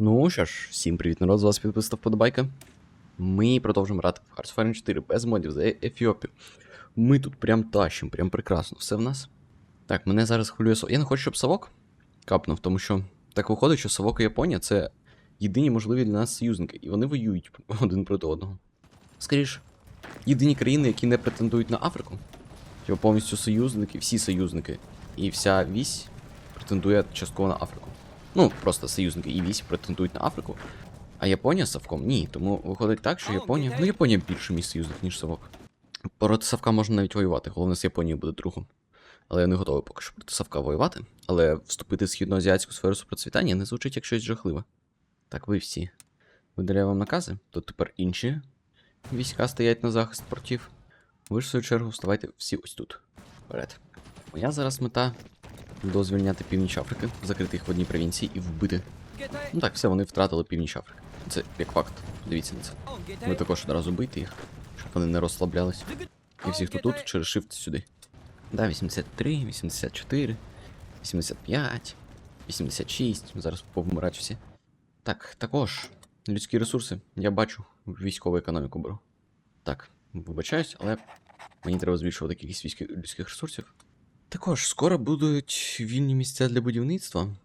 Ну що ж, всім привіт, народ, з вас підписав вподобайка. Ми продовжимо грати в Hearts of Iron 4 без модів за Ефіопію. Ми тут прям тащим, прям прекрасно. Все в нас. Так, мене зараз хвилює Савок. Я не хочу, щоб Савок капнув, тому що так виходить, що Савок і Японія це єдині можливі для нас союзники, і вони воюють один проти одного. Скоріше, єдині країни, які не претендують на Африку. Типу повністю союзники, всі союзники і вся вісь претендує частково на Африку. Ну, просто союзники і вісь претендують на Африку. А Японія з Савком ні. Тому виходить так, що Японія. Ну, Японія більше мій союзник, ніж Савок. Проти Савка можна навіть воювати, головне з Японією буде другом. Але я не готовий поки що проти Савка воювати. Але вступити в східноазіатську сферу супроцвітання не звучить як щось жахливе. Так, ви всі. Видаляю вам накази, то тепер інші війська стоять на захист портів. Ви ж в свою чергу вставайте всі ось тут. Вперед. Моя зараз мета дозвільняти північ Африки, закрити їх в одній провінції і вбити. Ну так, все, вони втратили північ Африки. Це як факт. Дивіться на це. Ви також одразу бийте їх, щоб вони не розслаблялись. І всі, хто тут, через shift сюди. Да, 83, 84, 85, 86. Зараз повмирають всі. Так, також людські ресурси. Я бачу, військову економіку беру. Так, вибачаюсь, але мені треба збільшувати кількість людських ресурсів. Також скоро будуть вільні місця для будівництва.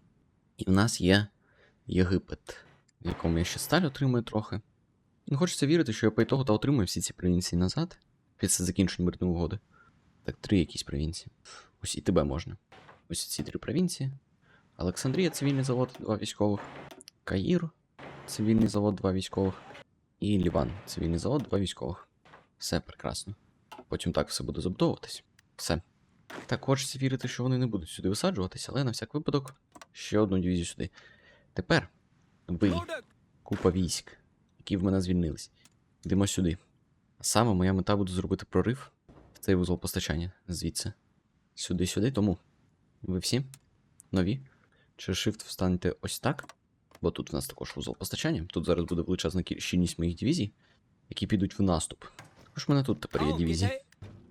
І в нас є Єгипет, в якому я ще сталь отримую трохи. Не хочеться вірити, що я по ітогу та отримую всі ці провінції назад після закінчення мирної угоди. Так, три якісь провінції. Ось і тебе можна. Ось ці три провінції. Олександрія, цивільний завод, два військових. Каїр, цивільний завод, два військових. І Ліван, цивільний завод, два військових. Все прекрасно. Потім так все буде забудовуватись. Все. Так, хочеться вірити, що вони не будуть сюди висаджуватися, але на всяк випадок ще одну дивізію сюди. Тепер ви, купа військ, які в мене звільнились. Йдемо сюди. А саме моя мета буде зробити прорив в цей вузол постачання звідси. Сюди-сюди, тому ви всі нові. Через Shift встанете ось так. Бо тут в нас також вузол постачання. Тут зараз буде величезна щільність моїх дивізій, які підуть в наступ. Також в мене тут тепер є дивізії.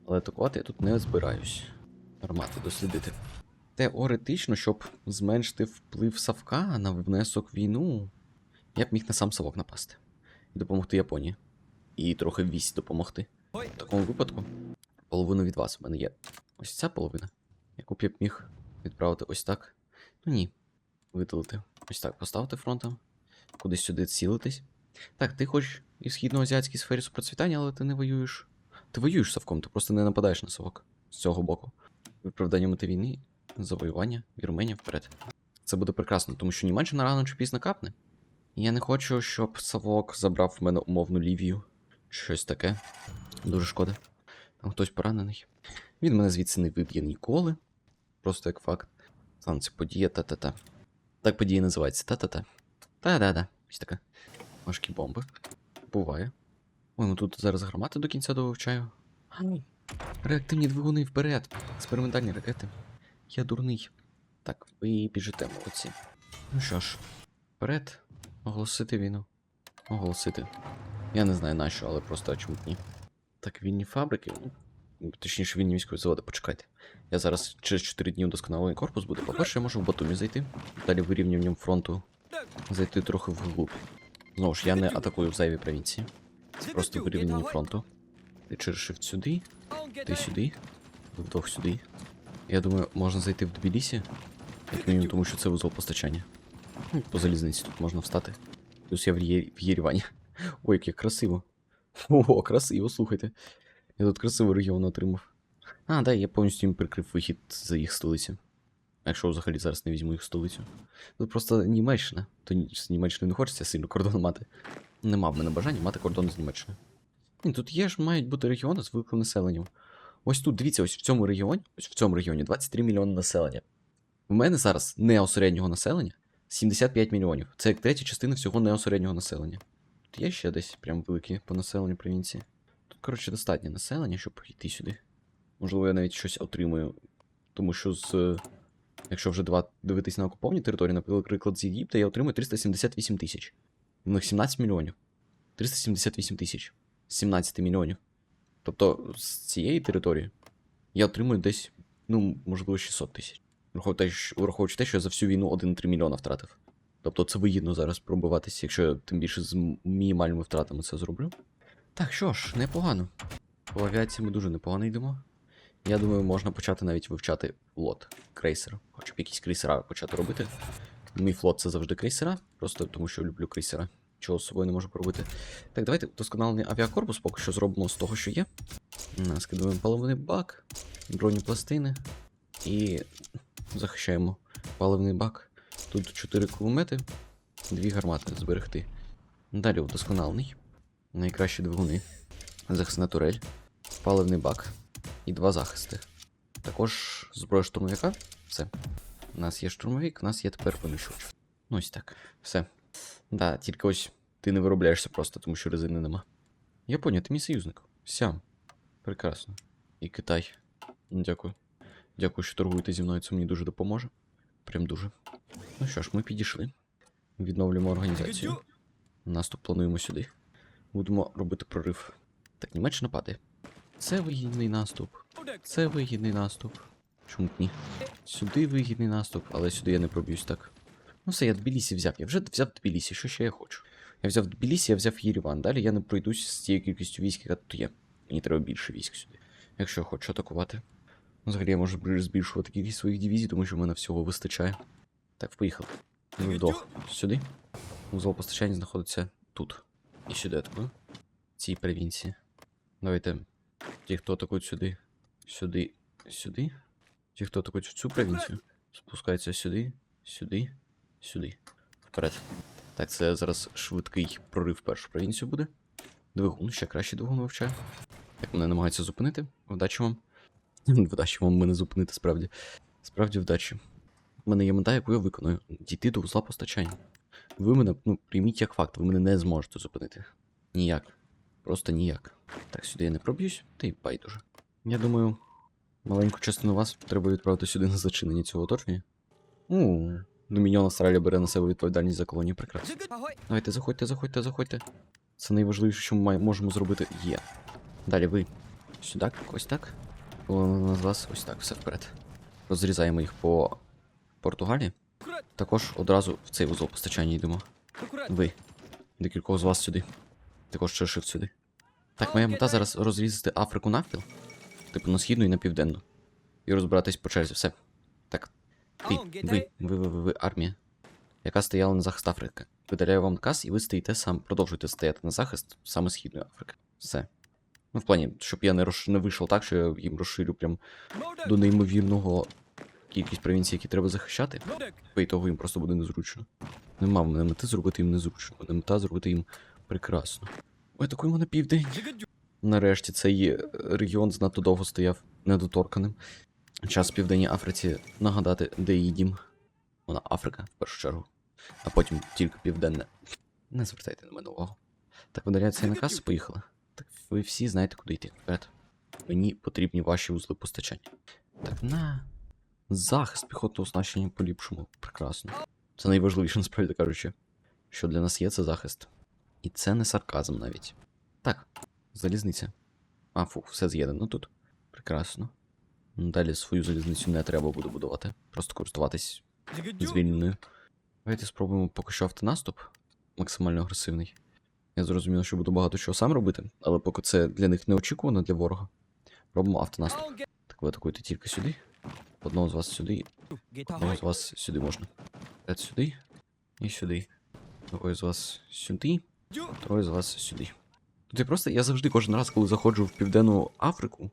Але атакувати я тут не збираюсь. Армати дослідити. Теоретично, щоб зменшити вплив Савка на внесок війну, я б міг на сам Савок напасти. І допомогти Японії. І трохи вісь допомогти. В такому випадку половину від вас у мене є. Ось ця половина, яку б я б міг відправити ось так. Ну ні. Видалити. Ось так поставити фронтом. Кудись сюди цілитись. Так, ти хоч і в східноазіатській сфері супроцвітання, але ти не воюєш. Ти воюєш Савком, ти просто не нападаєш на Савок з цього боку. Виправдання мети війни, завоювання, Вірменія вперед. Це буде прекрасно, тому що Німеччина рано чи пізно капне. Я не хочу, щоб Савок забрав в мене умовну Лівію. Щось таке. Дуже шкода. Там хтось поранений. Він мене звідси не виб'є ніколи. Просто як факт. Там це подія та-та-та. Так подія називається та-та-та. Та-да-да. Ось така. Важкі бомби. Буває. Ой, ну тут зараз гармати до кінця довивчаю. Реактивні двигуни вперед. Експериментальні ракети. Я дурний. Так, ви біжите, молодці. Ну що ж, вперед. Оголосити війну. Оголосити. Я не знаю нащо, але просто чому б ні. Так, вільні фабрики. ну, Точніше, вільні військові заводи, почекайте. Я зараз через 4 дні удосконалений корпус буде. По-перше, я можу в Батумі зайти. Далі вирівнюванням фронту зайти трохи вглуб. Знову ж, я не атакую в зайві провінції. Це просто вирівняння фронту. Ти через shift сюди, ти сюди, ви вдвох сюди. Я думаю, можна зайти в Тбілісі, як мінімум, тому що це вузол постачання. Ну, По залізниці тут можна встати. Плюс я в, Є... в Єревані. Ой, як красиво. О, красиво, слухайте. Я тут красивий регіон отримав. А, да, я повністю їм прикрив вихід за їх столицю. Якщо взагалі зараз не візьму їх столицю. Тут просто Німеччина. То з Німеччиною не хочеться сильно кордон мати. Нема в мене бажання мати кордон з Німеччиною. Ні, тут є ж мають бути регіони з великим населенням. Ось тут, дивіться, ось в цьому регіоні, ось в цьому регіоні 23 мільйони населення. У мене зараз неосереднього населення 75 мільйонів. Це як третя частина всього неосереднього населення. Тут є ще десь прям великі по населенню провінції. Тут, коротше, достатньо населення, щоб йти сюди. Можливо, я навіть щось отримую. Тому що з. Якщо вже два дивитись на окуповані території, наприклад, з Єгипта, я отримую 378 тисяч. У них 17 мільйонів. 378 тисяч. 17 мільйонів. Тобто з цієї території я отримую десь, ну, можливо, 600 тисяч. Враховуючи те, що- я за всю війну 1,3 мільйона втратив. Тобто це вигідно зараз пробиватися, якщо я тим більше з мінімальними втратами це зроблю. Так, що ж, непогано. По авіації ми дуже непогано йдемо. Я думаю, можна почати навіть вивчати флот крейсера. Хоча б якісь крейсера почати робити. Мій флот це завжди крейсера, просто тому що люблю крейсера. Чого з собою не можу поробити. Так, давайте досконалений авіакорпус поки що зробимо з того, що є. На, Скидуємо паливний бак, бронепластини і захищаємо паливний бак. Тут 4 кулемети, 2 гармати зберегти. Далі вдосконалений. Найкращі двигуни. Захисна турель, паливний бак і два захисти. Також зброя штурмовика. Все. У нас є штурмовик, у нас є тепер винищувач. Ну ось так. Все. Да, тільки ось ти не виробляєшся просто, тому що резини нема. Японія, ти мій союзник. Сям. Прекрасно. І Китай. Дякую. Дякую, що торгуєте зі мною, це мені дуже допоможе. Прям дуже. Ну що ж, ми підійшли. Відновлюємо організацію. Наступ плануємо сюди. Будемо робити прорив. Так, Німеччина падає. Це вигідний наступ. Це вигідний наступ. Чому б ні? Сюди вигідний наступ, але сюди я не проб'юсь так. Ну все, я Тбілісі взяв. Я вже взяв Тбілісі, що ще я хочу? Я взяв Тбілісі, я взяв Єреван. Далі я не пройдусь з тією кількістю військ, яка тут є. Мені треба більше військ сюди. Якщо я хочу атакувати. Ну, Взагалі я можу збільшувати кількість своїх дивізій, тому що в мене всього вистачає. Так, поїхали. Ви вдох. Сюди. Узол постачання знаходиться тут. І сюди атакую. Цій провінції. Давайте. Ті, хто атакують сюди, сюди, сюди. Ті, хто атакують в цю провінцію, спускаються сюди, сюди, сюди. Вперед. Так, це зараз швидкий прорив першу провінцію буде. Двигун, ще краще двигун вивчаю. Так, мене намагаються зупинити. Вдачі вам. Вдачі вам мене зупинити, справді. Справді вдачі. У мене є мета, яку я виконую. Дійти до узла постачання. Ви мене, ну, прийміть як факт, ви мене не зможете зупинити. Ніяк. Просто ніяк. Так, сюди я не проб'юсь, та й байдуже. Я думаю, маленьку частину вас треба відправити сюди на зачинення цього оточення. У, Домініон Австралія бере на себе відповідальність за колонію, прекрасно. Давайте, заходьте, заходьте, заходьте. Це найважливіше, що ми можемо зробити є. Далі ви. Сюди, ось так. Половина вас ось так, все вперед. Розрізаємо їх по Португалії. Також одразу в цей вузол постачання йдемо. Ви. Декількох з вас сюди. Також шершив сюди. Так, моя мета зараз розрізати Африку навпіл. Типу на східну і на південну. І розбиратись по черзі, все. Ти, ви, ви, ви, ви, ви, армія, яка стояла на захист Африки. Видаляю вам наказ, і ви стоїте сам, продовжуєте стояти на захист саме Східної Африки. Все. Ну, в плані, щоб я не, розш... не вийшов так, що я їм розширю прям до неймовірного кількість провінцій, які треба захищати. По ітогу їм просто буде незручно. Нема в мене мети зробити їм незручно. Мене мета зробити їм прекрасно. Ой, атакуємо на південь. Нарешті цей е, регіон занадто довго стояв недоторканим. Час в Південній Африці нагадати, де її. Вона Африка, в першу чергу. А потім тільки південне. Не звертайте на мене увагу. Так, видаляю цей наказ, поїхали. Так, ви всі знаєте, куди йти. Вперед. Мені потрібні ваші узли постачання. Так, на. Захист піхотного оснащення поліпшимо. Прекрасно. Це найважливіше, насправді кажучи. Що для нас є, це захист. І це не сарказм навіть. Так, залізниця. А, фух, все з'єднано тут. Прекрасно. Далі свою залізницю не треба буде будувати. Просто користуватись звільненою. Давайте спробуємо поки що автонаступ. Максимально агресивний. Я зрозумів, що буду багато чого сам робити, але поки це для них неочікувано для ворога. Робимо автонаступ. Так ви атакуєте тільки сюди. Одного з вас сюди, одного з вас сюди можна. П'ять сюди і сюди. Двоє з вас сюди, троє з вас сюди. Тут я просто я завжди кожен раз, коли заходжу в Південну Африку,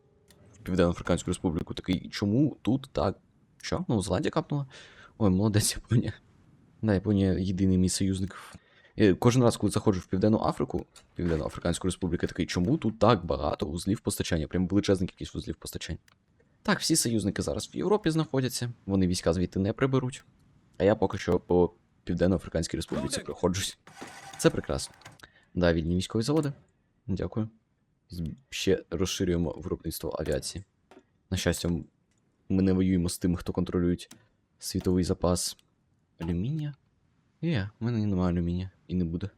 Південно-Африканську Республіку, такий, чому тут так? Що? Ну, Зеландія капнула? Ой, молодець Японія. Да, Японія єдиний мій союзник. Я кожен раз, коли заходжу в Південну Африку, Південно-Африканську Республіку, я такий, чому тут так багато вузлів постачання? Прям величезна кількість вузлів постачання. Так, всі союзники зараз в Європі знаходяться, вони війська звідти не приберуть. А я поки що по Південно-Африканській Республіці проходжусь. Це прекрасно. Да, вільні військові заводи. Дякую. Ще розширюємо виробництво авіації. На щастя, ми не воюємо з тими, хто контролюють світовий запас алюмінія. Є, в мене немає алюмінія і не буде.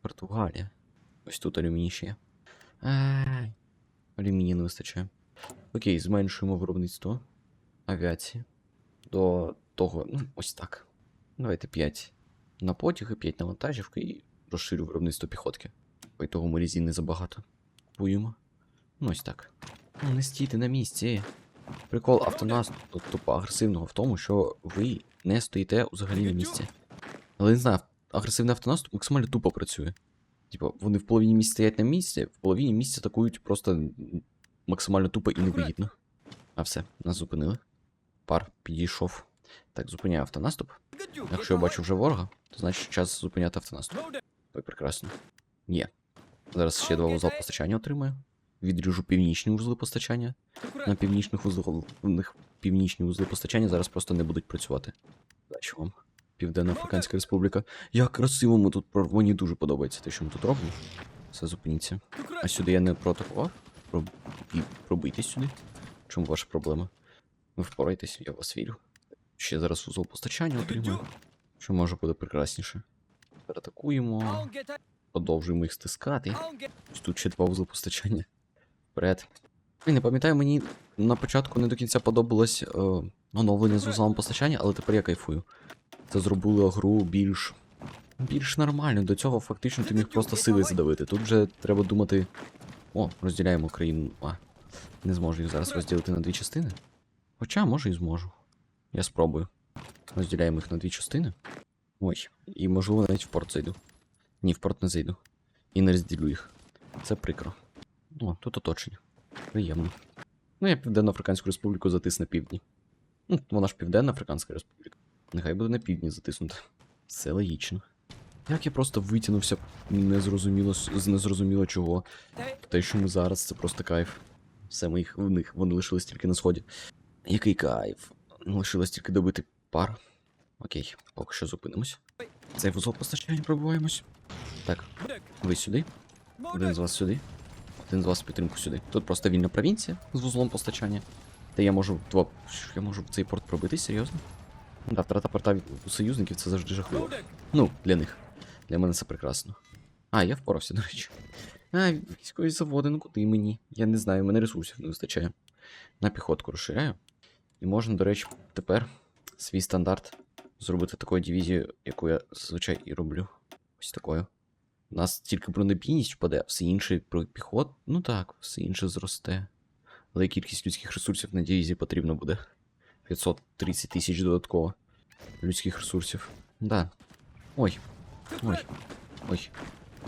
Португалія. Ось тут алюміній ще є. Алюмінія не вистачає. Окей, зменшуємо виробництво авіації до того, ну, ось так. Давайте 5. на потяги, 5 на вантажівки і розширю виробництво піхотки. По ітогому резини забагато. Купуємо. Ну ось так. Ну, не стійте на місці. Прикол автонаступу тупо агресивного в тому, що ви не стоїте взагалі на місці. Але не знаю, агресивний автонаступ максимально тупо працює. Типа, вони в половині місця стоять на місці, в половині місця атакують просто максимально тупо і невигідно. А все, нас зупинили. Пар підійшов. Так, зупиняю автонаступ. Якщо я бачу вже ворога, то значить час зупиняти автонаступ. Ой, прекрасно. Є. Зараз ще два вузла постачання отримаю. Відріжу північні вузли постачання. На північних вузлах північні вузли постачання зараз просто не будуть працювати. Удачі вам. Південна Африканська Республіка. Як красиво ми тут мені дуже подобається те, що ми тут робимо. Все, зупиніться. А сюди я не проатакував? Про... І пробийтесь сюди. Чому ваша проблема? Ви впораєтесь, я вас вірю. Ще зараз вузол постачання отримаю. Що може буде прекрасніше. Переатакуємо. Продовжуємо їх стискати. Ось Тут ще два вузли постачання. Вперед. Не пам'ятаю, мені на початку не до кінця подобалось е, оновлення з вузлами постачання, але тепер я кайфую. Це зробило гру більш. більш нормально. До цього фактично ти міг просто сили задавити. Тут вже треба думати. О, розділяємо країну. А, не зможу їх зараз розділити на дві частини. Хоча, може, і зможу. Я спробую. Розділяємо їх на дві частини. Ой, і можливо навіть в порт зайду. Ні, в порт не зайду. І не розділю їх. Це прикро. О, тут оточення. Приємно. Ну, я Південно-Африканську Республіку затис на півдні. Ну, вона ж Південна Африканська Республіка. Нехай буде на півдні затиснута. Все логічно. Як я просто витягнувся незрозуміло з незрозуміло чого. Те, що ми зараз, це просто кайф. Все ми їх в них, вони лишились тільки на сході. Який кайф. Лишилось тільки добити пар. Окей, поки що зупинимось. Цей вузол постачання пробуваємось. Так, ви сюди. Один з вас сюди. Один з вас підтримку сюди. Тут просто вільна провінція з вузлом постачання. Та я можу що, Я можу в цей порт пробити, серйозно? Да, втрата порта від- у союзників це завжди жахливо. Ну, для них. Для мене це прекрасно. А, я впорався, до речі. А, військові заводи, ну куди мені? Я не знаю, мене ресурсів не вистачає. На піхотку розширяю. І можна, до речі, тепер свій стандарт зробити такою дивізією, яку я зазвичай і роблю. Ось такою. У нас тільки бронебійність впаде, все інше про піхот. Ну так, все інше зросте. Але кількість людських ресурсів на дивізії потрібно буде. 530 тисяч додатково. Людських ресурсів. Да. Ой. Ой. Ой.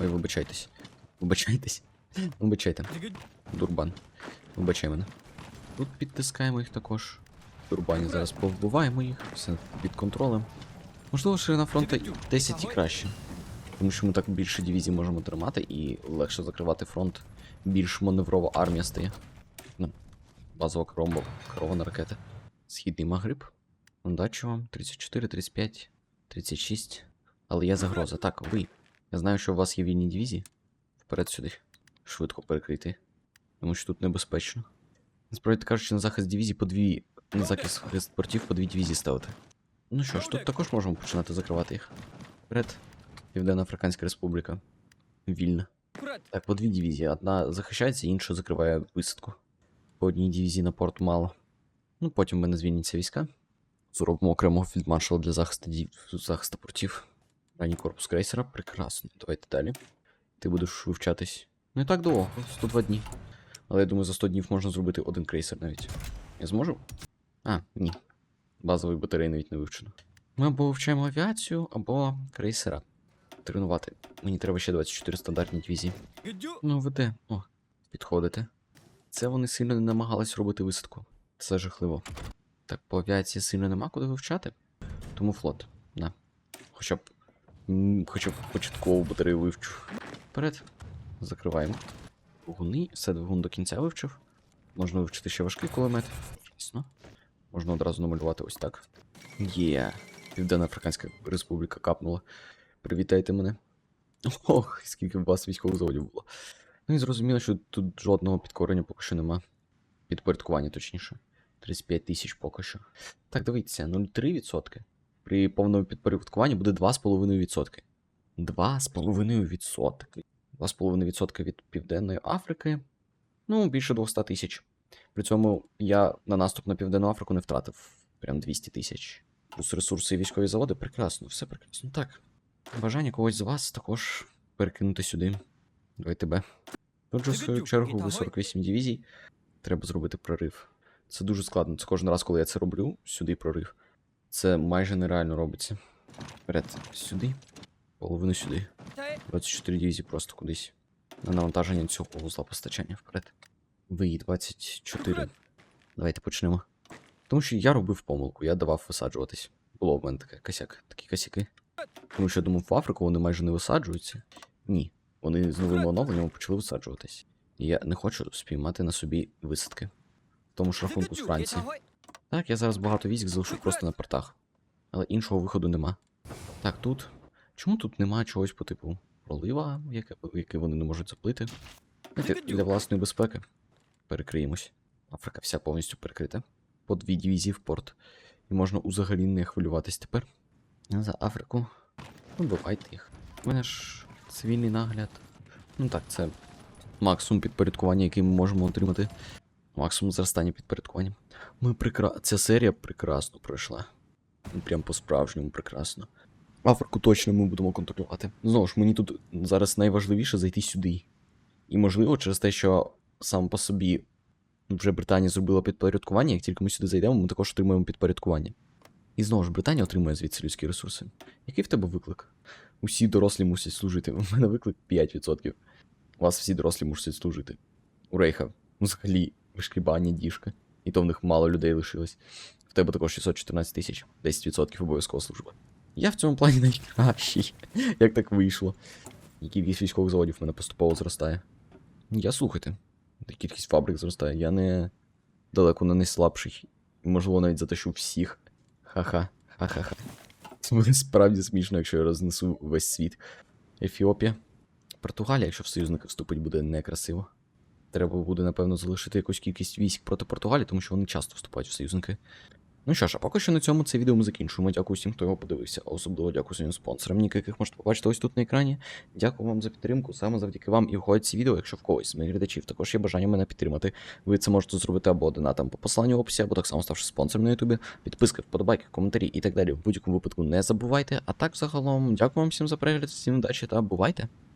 Ой, вибачайтесь. Вибачайтесь. Вибачайте. Дурбан. Вибачай мене. Тут підтискаємо їх також. Дурбані зараз повбиваємо їх, все під контролем. Можливо, ширина фронту 10 і краще. Тому що ми так більше дивізій можемо тримати і легше закривати фронт. Більш маневрова армія стає. Ну, базова кромбо, керована ракета. Східний Магриб. Удачі вам. 34, 35, 36. Але є загроза. Так, ви. Я знаю, що у вас є вільні дивізії. Вперед сюди. Швидко перекрити. Тому що тут небезпечно. Насправді кажучи, на захист дивізії по дві. На захист портів по дві дивізії ставити. Ну що ж, тут також можемо починати закривати їх. Вперед. Південно-Африканська Республіка. Вільна. Так, по дві дивізії. Одна захищається, інша закриває висадку. По одній дивізії на порт мало. Ну, потім в мене звільняться війська. Зробимо окремого фільдмаршала для захисту, захисту портів. Ранній корпус крейсера. Прекрасно. Давайте далі. Ти будеш вивчатись. Не так довго, 102 дні. Але я думаю, за 100 днів можна зробити один крейсер навіть. Я зможу? А, ні. Базовий батарей навіть не вивчено. Ми або вивчаємо авіацію, або крейсера. Тренувати. Мені треба ще 24 стандартні дивізії. Ну, ви де? О, підходите. Це вони сильно не намагались робити висадку. Це жахливо. Так, по авіації сильно нема куди вивчати. Тому флот. На. Хоча б. Хоча б початкову батарею вивчу. Вперед. Закриваємо. Двигуни. Все двигун до кінця вивчив. Можна вивчити ще важкий кулемет. Ясно. Можна одразу намалювати ось так. Є. Південна Африканська Республіка капнула. Привітайте мене. Ох, скільки у вас військових заводів було. Ну і зрозуміло, що тут жодного підкорення поки що нема. Підпорядкування, точніше. 35 тисяч поки що. Так, дивіться, 0,3%. При повному підпорядкуванні буде 2,5%. 2,5%. 2,5% від Південної Африки. Ну, більше 200 тисяч. При цьому я на наступ на Південну Африку не втратив прям 200 тисяч. Плюс ресурси і військові заводи. Прекрасно, все прекрасно. Так. Бажання когось з вас також перекинути сюди. Давай тебе. Тут же, в свою чергу, ви 48 дивізій. Треба зробити прорив. Це дуже складно. Це кожен раз, коли я це роблю, сюди прорив. Це майже нереально робиться. Вперед, сюди, половину сюди. 24 дивізії просто кудись. На навантаження цього вузла постачання вперед. Ви 24. Давайте почнемо. Тому що я робив помилку, я давав висаджуватись. Було в мене таке косяк, такі косяки. Тому що я думав, в Африку вони майже не висаджуються. Ні. Вони з новими оновленнями почали висаджуватись. І я не хочу спіймати на собі висадки. В тому ж рахунку з Франції. Так, я зараз багато військ залишу просто на портах. Але іншого виходу нема. Так, тут. Чому тут нема чогось по типу пролива, яке, яке вони не можуть заплити? Знаєте, для власної безпеки. Перекриємось. Африка вся повністю перекрита. По дві дивізії в порт. І можна взагалі не хвилюватись тепер. За Африку. Вбивайте їх. У мене ж цивільний нагляд. Ну так, це максимум підпорядкування, який ми можемо отримати. Максимум зростання підпорядкування. Ми прекра... Ця серія прекрасно пройшла. Ну, Прям по-справжньому прекрасно. Африку точно ми будемо контролювати. Знову ж, мені тут зараз найважливіше зайти сюди. І можливо, через те, що сам по собі вже Британія зробила підпорядкування, як тільки ми сюди зайдемо, ми також отримуємо підпорядкування. І знову ж Британія отримує звідси людські ресурси. Який в тебе виклик? Усі дорослі мусять служити. У мене виклик 5%. У вас всі дорослі мусять служити. У Рейха взагалі вишкрібання діжка. І то в них мало людей лишилось. В тебе також 614 тисяч, 10% обов'язкова служба. Я в цьому плані найкращий. Як так вийшло? Який кількість військових заводів в мене поступово зростає. Я слухайте. Кількість фабрик зростає. Я не далеко не найслабший. Можливо, навіть затащу всіх. Ха-ха. Ха-ха-ха. Це буде справді смішно, якщо я рознесу весь світ. Ефіопія. Португалія, якщо в союзники вступить, буде некрасиво. Треба буде, напевно, залишити якусь кількість військ проти Португалії, тому що вони часто вступають в союзники. Ну що ж, а поки що на цьому це відео ми закінчуємо. Дякую всім, хто його подивився. Особливо дякую своїм спонсорам, ніки, яких можете побачити ось тут на екрані. Дякую вам за підтримку. Саме завдяки вам і виходять ці відео, якщо в когось з моїх глядачів також є бажання мене підтримати. Ви це можете зробити або донатом по посиланню в описі, або так само ставши спонсором на Ютубі. Підписки, вподобайки, коментарі і так далі. В будь-якому випадку не забувайте. А так, загалом, дякую вам всім за перегляд, всім удачі та бувайте!